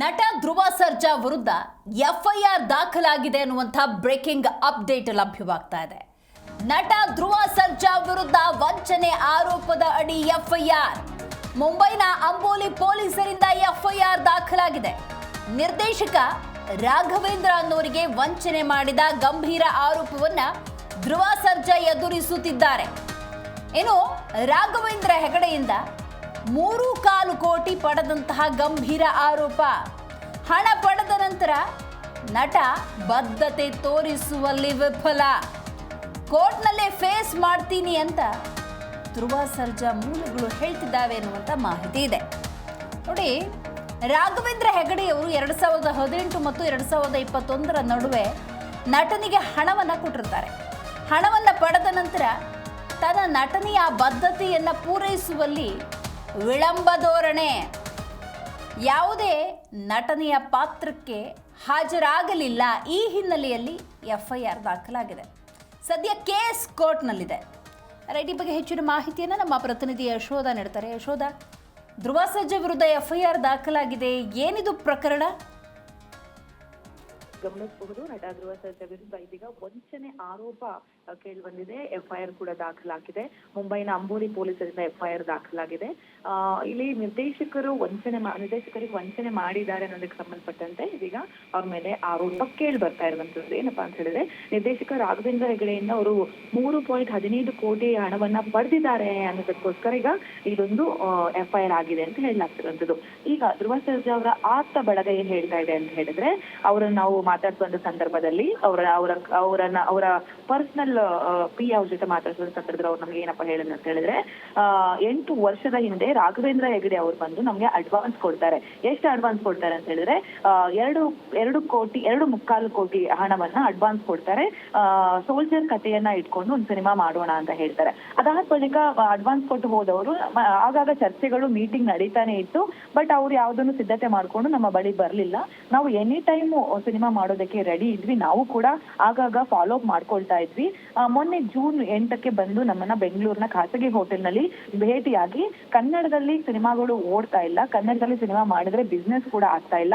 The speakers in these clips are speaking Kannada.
ನಟ ಧ್ರುವ ಸರ್ಜಾ ವಿರುದ್ಧ ಎಫ್ಐಆರ್ ದಾಖಲಾಗಿದೆ ಅನ್ನುವಂಥ ಬ್ರೇಕಿಂಗ್ ಅಪ್ಡೇಟ್ ಲಭ್ಯವಾಗ್ತಾ ಇದೆ. ನಟ ಧ್ರುವ ಸರ್ಜಾ ವಿರುದ್ಧ ವಂಚನೆ ಆರೋಪದ ಅಡಿ ಎಫ್ಐಆರ್. ಮುಂಬೈನ ಅಂಬೋಲಿ ಪೊಲೀಸರಿಂದ ಎಫ್ಐಆರ್ ದಾಖಲಾಗಿದೆ. ನಿರ್ದೇಶಕ ರಾಘವೇಂದ್ರ ಅನ್ನೋರಿಗೆ ವಂಚನೆ ಮಾಡಿದ ಗಂಭೀರ ಆರೋಪವನ್ನ ಧ್ರುವ ಸರ್ಜಾ ಎದುರಿಸುತ್ತಿದ್ದಾರೆ. ಇನ್ನು ರಾಘವೇಂದ್ರ ಹೆಗಡೆಯಿಂದ ಮೂರು ಕಾಲು ಕೋಟಿ ಪಡೆದಂತಹ ಗಂಭೀರ ಆರೋಪ. ಹಣ ಪಡೆದ ನಂತರ ನಟ ಬದ್ಧತೆ ತೋರಿಸುವಲ್ಲಿ ವಿಫಲ. ಕೋರ್ಟ್ನಲ್ಲೇ ಫೇಸ್ ಮಾಡ್ತೀನಿ ಅಂತ ಧ್ರುವ ಸರ್ಜಾ ಮೂಲಗಳು ಹೇಳ್ತಿದ್ದಾವೆ ಎನ್ನುವಂಥ ಮಾಹಿತಿ ಇದೆ. ನೋಡಿ, ರಾಘವೇಂದ್ರ ಹೆಗಡೆಯವರು ಎರಡು ಸಾವಿರದ ಹದಿನೆಂಟು ಮತ್ತು ಎರಡು ಸಾವಿರದ ಇಪ್ಪತ್ತೊಂದರ ನಡುವೆ ನಟನಿಗೆ ಹಣವನ್ನು ಕೊಟ್ಟಿರ್ತಾರೆ. ಹಣವನ್ನು ಪಡೆದ ನಂತರ ತನ್ನ ನಟನೆಯ ಬದ್ಧತೆಯನ್ನು ಪೂರೈಸುವಲ್ಲಿ ವಿಳಂಬ ಧೋರಣೆ. ಯಾವುದೇ ನಟನೆಯ ಪಾತ್ರಕ್ಕೆ ಹಾಜರಾಗಲಿಲ್ಲ. ಈ ಹಿನ್ನೆಲೆಯಲ್ಲಿ ಎಫ್ಐಆರ್ ದಾಖಲಾಗಿದೆ. ಸದ್ಯ ಕೇಸ್ ಕೋರ್ಟ್ನಲ್ಲಿದೆ. ರೈಟ್ ಈ ಬಗ್ಗೆ ಹೆಚ್ಚಿನ ಮಾಹಿತಿಯನ್ನು ನಮ್ಮ ಪ್ರತಿನಿಧಿ ಯಶೋಧ ನೀಡ್ತಾರೆ. ಯಶೋಧ, ಧ್ರುವ ಸಜ್ಜೆ ವಿರುದ್ಧ ಎಫ್ಐಆರ್ ದಾಖಲಾಗಿದೆ. ಏನಿದು ಪ್ರಕರಣ? ಗಮನಿಸಬಹುದು. ನಟ ಧ್ರುವ ಸರ್ಜಾ ವಿರುದ್ಧ ಇದೀಗ ವಂಚನೆ ಆರೋಪ ಕೇಳಿ ಬಂದಿದೆ ಎಫ್ಐಆರ್ ಕೂಡ ದಾಖಲಾಗಿದೆ. ಮುಂಬೈನ ಅಂಬೋಲಿ ಪೊಲೀಸರಿಂದ ಎಫ್ಐಆರ್ ದಾಖಲಾಗಿದೆ. ಇಲ್ಲಿ ನಿರ್ದೇಶಕರು ವಂಚನೆ ನಿರ್ದೇಶಕರಿಗೆ ವಂಚನೆ ಮಾಡಿದ್ದಾರೆ ಅನ್ನೋದಕ್ಕೆ ಸಂಬಂಧಪಟ್ಟಂತೆ ಇದೀಗ ಅವ್ರ ಮೇಲೆ ಆರೋಪ ಕೇಳಿ ಬರ್ತಾ ಇರುವಂತದ್ದು ಏನಪ್ಪಾ ಅಂತ ಹೇಳಿದ್ರೆ, ನಿರ್ದೇಶಕ ರಾಘವೇಂದ್ರ ಹೆಗಡೆಯಿಂದ ಅವರು ಮೂರು ಪಾಯಿಂಟ್ ಹದಿನೈದು ಕೋಟಿ ಹಣವನ್ನ ಪಡೆದಿದ್ದಾರೆ ಅನ್ನೋದಕ್ಕೋಸ್ಕರ ಈಗ ಇದೊಂದು ಎಫ್ಐಆರ್ ಆಗಿದೆ ಅಂತ ಹೇಳಲಾಗ್ತಿರುವಂತದ್ದು ಈಗ ಧ್ರುವ ಸರ್ಜಾ ಅವರ ಆಪ್ತ ಬಳಗ ಏನ್ ಹೇಳ್ತಾ ಇದೆ ಅಂತ ಹೇಳಿದ್ರೆ, ಅವರನ್ನ ನಾವು ಮಾತಾಡ್ಸುವಂತ ಸಂದರ್ಭದಲ್ಲಿ ಅವರ ಅವರ, ಅವರನ್ನ, ಅವರ ಪರ್ಸನಲ್ ಪಿ ಅವ್ರ ಜೊತೆ ಮಾತಾಡಿಸುವಂತ ಸಂದರ್ಭದಲ್ಲಿ ಅವ್ರು ನಮ್ಗೆ ಏನಪ್ಪ ಹೇಳಿದ್ರು ಅಂತ ಹೇಳಿದ್ರೆ ಎಂಟು ವರ್ಷದ ಹಿಂದೆ ರಾಘವೇಂದ್ರ ಹೆಗಡೆ ಅವ್ರು ಬಂದು ನಮ್ಗೆ ಅಡ್ವಾನ್ಸ್ ಕೊಡ್ತಾರೆ. ಎಷ್ಟು ಅಡ್ವಾನ್ಸ್ ಕೊಡ್ತಾರೆ ಅಂತ ಹೇಳಿದ್ರೆ ಎರಡು ಎರಡು ಕೋಟಿ, ಎರಡು ಮುಕ್ಕಾಲು ಕೋಟಿ ಹಣವನ್ನ ಅಡ್ವಾನ್ಸ್ ಕೊಡ್ತಾರೆ. ಸೋಲ್ಜರ್ ಕಥೆಯನ್ನ ಇಟ್ಕೊಂಡು ಒಂದು ಸಿನಿಮಾ ಮಾಡೋಣ ಅಂತ ಹೇಳ್ತಾರೆ. ಅದಾದ ಬಳಿಕ ಅಡ್ವಾನ್ಸ್ ಕೊಟ್ಟು ಹೋದವರು ಆಗಾಗ ಚರ್ಚೆಗಳು ಮೀಟಿಂಗ್ ನಡೀತಾನೆ ಇತ್ತು ಬಟ್ ಅವ್ರು ಯಾವ್ದನ್ನು ಸಿದ್ಧತೆ ಮಾಡ್ಕೊಂಡು ನಮ್ಮ ಬಳಿ ಬರ್ಲಿಲ್ಲ. ನಾವು ಎನಿ ಟೈಮ್ ಸಿನಿಮಾ ಮಾಡೋದಕ್ಕೆ ರೆಡಿ ಇದ್ವಿ. ನಾವು ಕೂಡ ಆಗಾಗ ಫಾಲೋ ಅಪ್ ಮಾಡ್ಕೊಳ್ತಾ ಇದ್ವಿ. ಮೊನ್ನೆ ಜೂನ್ ಎಂಟಕ್ಕೆ ಬಂದು ನಮ್ಮನ್ನ ಬೆಂಗಳೂರಿನ ಖಾಸಗಿ ಹೋಟೆಲ್ನಲ್ಲಿ ಭೇಟಿಯಾಗಿ ಕನ್ನಡದಲ್ಲಿ ಸಿನಿಮಾಗಳು ಓಡ್ತಾ ಇಲ್ಲ. ಕನ್ನಡದಲ್ಲಿ ಸಿನಿಮಾ ಮಾಡಿದ್ರೆ ಬಿಸ್ನೆಸ್ ಕೂಡ ಆಗ್ತಾ ಇಲ್ಲ.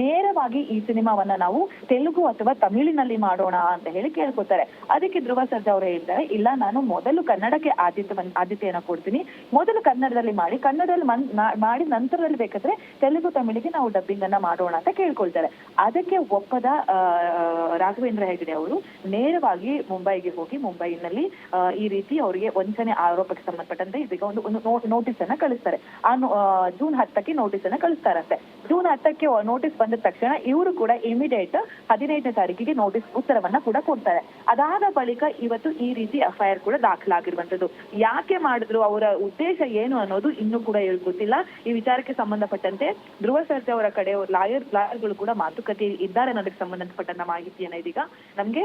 ನೇರವಾಗಿ ಈ ಸಿನಿಮಾವನ್ನ ನಾವು ತೆಲುಗು ಅಥವಾ ತಮಿಳಿನಲ್ಲಿ ಮಾಡೋಣ ಅಂತ ಹೇಳಿ ಕೇಳ್ಕೊತಾರೆ. ಅದಕ್ಕೆ ಧ್ರುವ ಸರ್ಜಾ ಅವರು ಹೇಳ್ತಾರೆ, ಇಲ್ಲ, ನಾನು ಮೊದಲು ಕನ್ನಡಕ್ಕೆ ಆದ್ಯತೆ ಆದ್ಯತೆಯನ್ನ ಕೊಡ್ತೀನಿ. ಮೊದಲು ಕನ್ನಡದಲ್ಲಿ ಮಾಡಿ ಕನ್ನಡದಲ್ಲಿ ಮಾಡಿ ನಂತರದಲ್ಲಿ ಬೇಕಾದ್ರೆ ತೆಲುಗು, ತಮಿಳಿಗೆ ನಾವು ಡಬ್ಬಿಂಗ್ ಅನ್ನ ಮಾಡೋಣ ಅಂತ ಕೇಳ್ಕೊಳ್ತಾರೆ. ಅದಕ್ಕೆ ಒಪ್ಪದ ಆ, ರಾಘವೇಂದ್ರ ಹೆಗಡೆ ಅವರು ನೇರವಾಗಿ ಮುಂಬೈಗೆ ಹೋಗಿ ಮುಂಬೈನಲ್ಲಿ ಈ ರೀತಿ ಅವರಿಗೆ ವಂಚನೆ ಆರೋಪಕ್ಕೆ ಸಂಬಂಧಪಟ್ಟಂತೆ ಇದೀಗ ಒಂದು ನೋಟಿಸ್ ಅನ್ನ ಕಳಿಸ್ತಾರೆ. ಆ ಜೂನ್ ಹತ್ತಕ್ಕೆ ನೋಟಿಸ್ ಅನ್ನ ಕಳಿಸ್ತಾರಂತೆ. ಜೂನ್ ಹತ್ತಕ್ಕೆ ನೋಟಿಸ್ ಬಂದ ತಕ್ಷಣ ಇವರು ಕೂಡ ಇಮಿಡಿಯೇಟ್ ಹದಿನೈದನೇ ತಾರೀಕಿಗೆ ನೋಟಿಸ್ ಉತ್ತರವನ್ನ ಕೂಡ ಕೊಡ್ತಾರೆ. ಅದಾದ ಬಳಿಕ ಇವತ್ತು ಈ ರೀತಿ ಎಫ್ಐಆರ್ ಕೂಡ ದಾಖಲಾಗಿರುವಂತದ್ದು ಯಾಕೆ ಮಾಡಿದ್ರು ಅವರ ಉದ್ದೇಶ ಏನು ಅನ್ನೋದು ಇನ್ನೂ ಕೂಡ ಗೊತ್ತಿಲ್ಲ ಈ ವಿಚಾರಕ್ಕೆ ಸಂಬಂಧಪಟ್ಟಂತೆ ಧ್ರುವ ಸರ್ಜಾ ಅವರ ಕಡೆ ಲಾಯರ್ ಲಾಯರ್ಗಳು ಕೂಡ ಮಾತುಕತೆ ಇದ್ದಾರೆ ಅನ್ನೋದಕ್ಕೆ ಸಂಬಂಧಪಟ್ಟಂತ ಮಾಹಿತಿಯನ್ನ ಇದೀಗ ನಮ್ಗೆ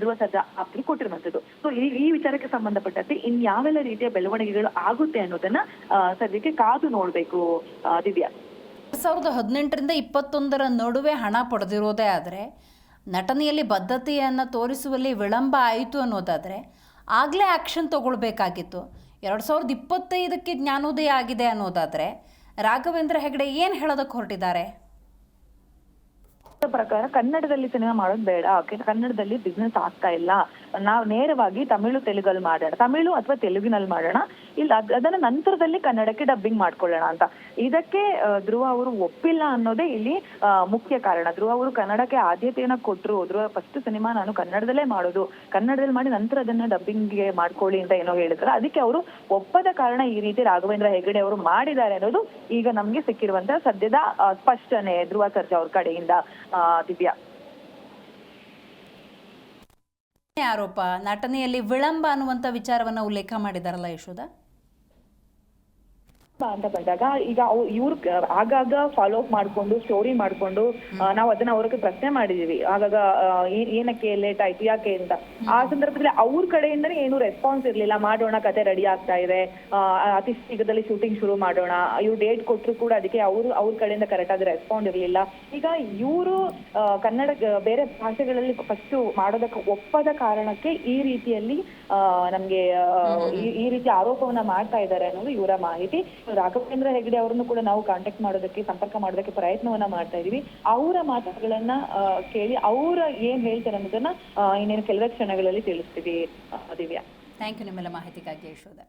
ಧ್ರುವ ಸರ್ಜಾ ಆಪ್ತರು ಕೊಟ್ಟಿರುವಂತದ್ದು. ಸೊ ಈ ಈ ವಿಚಾರಕ್ಕೆ ಸಂಬಂಧಪಟ್ಟಂತೆ ಇನ್ ಯಾವೆಲ್ಲ ರೀತಿಯ ಬೆಳವಣಿಗೆಗಳು ಆಗುತ್ತೆ ಅನ್ನೋದನ್ನ ಸದ್ಯಕ್ಕೆ ಕಾದು ನೋಡ್ಬೇಕು ದಿವ್ಯಾ. ಸಾವಿರದ ಹದಿನೆಂಟರಿಂದ ಇಪ್ಪತ್ತೊಂದರ ನಡುವೆ ಹಣ ಪಡೆದಿರೋದೇ ಆದರೆ, ನಟನೆಯಲ್ಲಿ ಬದ್ಧತೆಯನ್ನು ತೋರಿಸುವಲ್ಲಿ ವಿಳಂಬ ಆಯಿತು ಅನ್ನೋದಾದರೆ, ಆಗಲೇ ಆ್ಯಕ್ಷನ್ ತಗೊಳ್ಬೇಕಾಗಿತ್ತು. ಎರಡು ಸಾವಿರದ ಇಪ್ಪತ್ತೈದಕ್ಕೆ ಜ್ಞಾನೋದಯ ಆಗಿದೆ ಅನ್ನೋದಾದರೆ, ರಾಘವೇಂದ್ರ ಹೆಗಡೆ ಏನು ಹೇಳೋದಕ್ಕೆ ಹೊರಟಿದ್ದಾರೆ? ಪ್ರಕಾರ ಕನ್ನಡದಲ್ಲಿ ಸಿನಿಮಾ ಮಾಡೋದು ಬೇಡ ಓಕೆ ಕನ್ನಡದಲ್ಲಿ ಬಿಸ್ನೆಸ್ ಆಗ್ತಾ ಇಲ್ಲ. ನಾವು ನೇರವಾಗಿ ತಮಿಳು, ತೆಲುಗಲ್ಲಿ ಮಾಡೋಣ. ತಮಿಳು ಅಥವಾ ತೆಲುಗಿನಲ್ಲಿ ಮಾಡೋಣ. ಇಲ್ಲ, ಅದ್- ಅದನ್ನ ನಂತರದಲ್ಲಿ ಕನ್ನಡಕ್ಕೆ ಡಬ್ಬಿಂಗ್ ಮಾಡ್ಕೊಳ್ಳೋಣ ಅಂತ. ಇದಕ್ಕೆ ಧ್ರುವ ಅವರು ಒಪ್ಪಿಲ್ಲ ಅನ್ನೋದೇ ಇಲ್ಲಿ ಮುಖ್ಯ ಕಾರಣ. ಧ್ರುವ ಅವರು ಕನ್ನಡಕ್ಕೆ ಆದ್ಯತೆಯನ್ನ ಕೊಟ್ರು, ಧ್ರುವ ಫಸ್ಟ್ ಸಿನಿಮಾ ನಾನು ಕನ್ನಡದಲ್ಲೇ ಮಾಡೋದು, ಕನ್ನಡದಲ್ಲಿ ಮಾಡಿ ನಂತರ ಅದನ್ನ ಡಬ್ಬಿಂಗ್ಗೆ ಮಾಡ್ಕೊಳ್ಳಿ ಅಂತ ಏನೋ ಹೇಳಿದ್ರು ಅದಕ್ಕೆ ಅವರು ಒಪ್ಪದ ಕಾರಣ ಈ ರೀತಿ ರಾಘವೇಂದ್ರ ಹೆಗಡೆ ಅವರು ಮಾಡಿದ್ದಾರೆ ಅನ್ನೋದು ಈಗ ನಮ್ಗೆ ಸಿಕ್ಕಿರುವಂತ ಸದ್ಯದ ಸ್ಪಷ್ಟನೆ ಧ್ರುವ ಸರ್ಜಾ ಅವ್ರ ಕಡೆಯಿಂದ ದಿವ್ಯಾ. ಆರೋಪ ನಟನೆಯಲ್ಲಿ ವಿಳಂಬ ಅನ್ನುವಂಥ ವಿಚಾರವನ್ನು ಉಲ್ಲೇಖ ಮಾಡಿದಾರಲ್ಲ ಯಶೋಧ? ಅಂತ ಬಂದಾಗ ಈಗ ಅವ್ ಇವ್ರು ಆಗಾಗ ಫಾಲೋ ಅಪ್ ಮಾಡ್ಕೊಂಡು ಸ್ಟೋರಿ ಮಾಡ್ಕೊಂಡು ನಾವು ಅದನ್ನ ಅವ್ರಿಗೆ ಪ್ರಶ್ನೆ ಮಾಡಿದೀವಿ. ಆಗಾಗ ಏನಕ್ಕೆ ಲೇಟ್ ಆಯ್ತು ಯಾಕೆ ಅಂತ. ಆ ಸಂದರ್ಭದಲ್ಲಿ ಅವ್ರ ಕಡೆಯಿಂದ ಏನು ರೆಸ್ಪಾನ್ಸ್ ಇರ್ಲಿಲ್ಲ. ಮಾಡೋಣ ಕತೆ ರೆಡಿ ಆಗ್ತಾ ಇದೆ. ಅತಿ ಶೀಘ್ರದಲ್ಲಿ ಶೂಟಿಂಗ್ ಶುರು ಮಾಡೋಣ. ಇವ್ರು ಡೇಟ್ ಕೊಟ್ಟರು ಕೂಡ ಅದಕ್ಕೆ ಅವರು ಅವ್ರ ಕಡೆಯಿಂದ ಕರೆಕ್ಟ್ ಆಗಿ ರೆಸ್ಪಾಂಡ್ ಇರ್ಲಿಲ್ಲ. ಈಗ ಇವರು ಕನ್ನಡ ಬೇರೆ ಭಾಷೆಗಳಲ್ಲಿ ಫಸ್ಟ್ ಮಾಡೋದಕ್ಕೆ ಒಪ್ಪದ ಕಾರಣಕ್ಕೆ ಈ ರೀತಿಯಲ್ಲಿ ನಮ್ಗೆ ಈ ರೀತಿ ಆರೋಪವನ್ನ ಮಾಡ್ತಾ ಇದ್ದಾರೆ ಅನ್ನೋದು ಇವರ ಮಾಹಿತಿ. ರಾಘವೇಂದ್ರ ಹೆಗಡೆ ಅವರನ್ನು ಕೂಡ ನಾವು ಕಾಂಟ್ಯಾಕ್ಟ್ ಮಾಡೋದಕ್ಕೆ, ಸಂಪರ್ಕ ಮಾಡೋದಕ್ಕೆ ಪ್ರಯತ್ನವನ್ನ ಮಾಡ್ತಾ ಇದೀವಿ. ಅವರ ಮಾತುಗಳನ್ನ ಕೇಳಿ ಅವರ ಏನ್ ಹೇಳ್ತಾರೆ ಅನ್ನೋದನ್ನ ಇನ್ನೇನು ಕೆಲವೇ ಕ್ಷಣಗಳಲ್ಲಿ ತಿಳಿಸ್ತೀವಿ ದಿವ್ಯಾ. ಥ್ಯಾಂಕ್ ಯು ನಿಮ್ಮೆಲ್ಲ ಮಾಹಿತಿಗಾಗಿ, ಯಶೋಧ.